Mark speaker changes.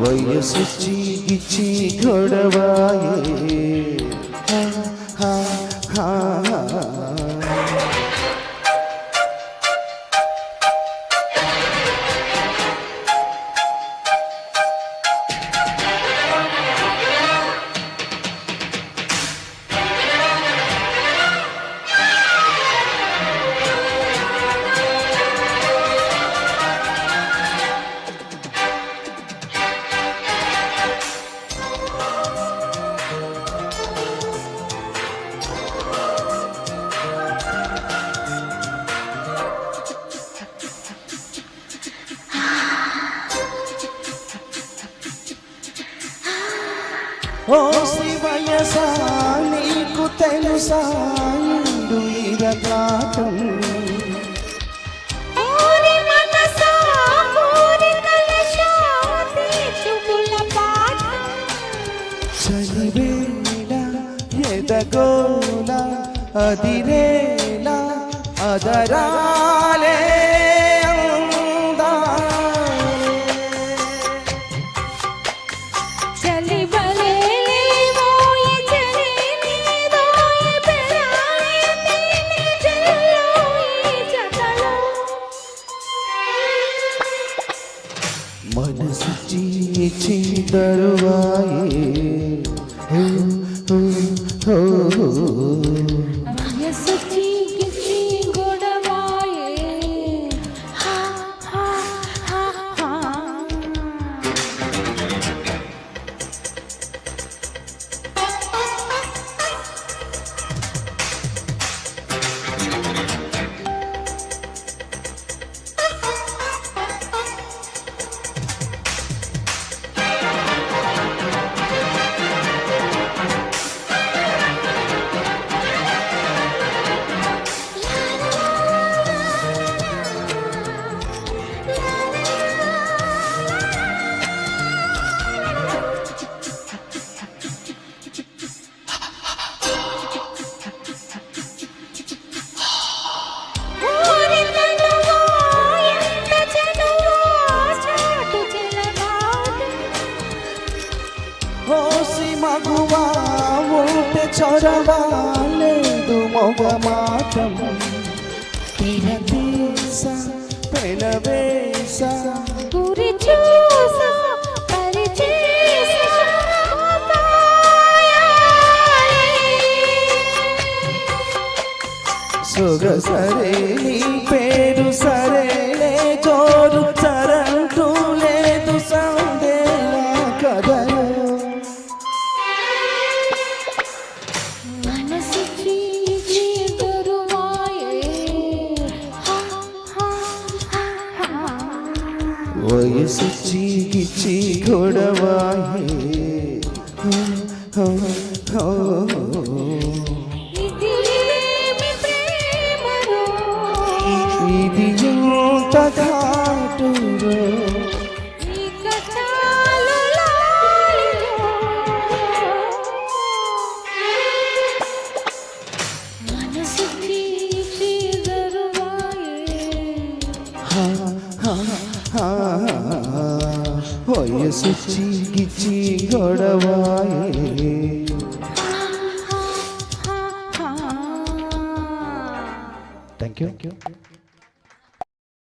Speaker 1: వయసు గిచ్చి గొడవాయే హా, హా, హా. ఓ శివయసా నీకు తెలుసా ఇరకాటం చలివేళ ఎదగోల అదిరేల అదరాలే మనసు చీచి దరువాయే హో, హో, హో. ఉంటే చొరవా లేదు మొగ మాటం తిరదేశ పెనవేశ
Speaker 2: గురి చూసా పరిచేసా
Speaker 1: వయసు చీకిచి గొడవాయే.
Speaker 2: ఇది ఏమి
Speaker 1: వయసు చీకిచి గొడవాయే థ్యాంక్ యూ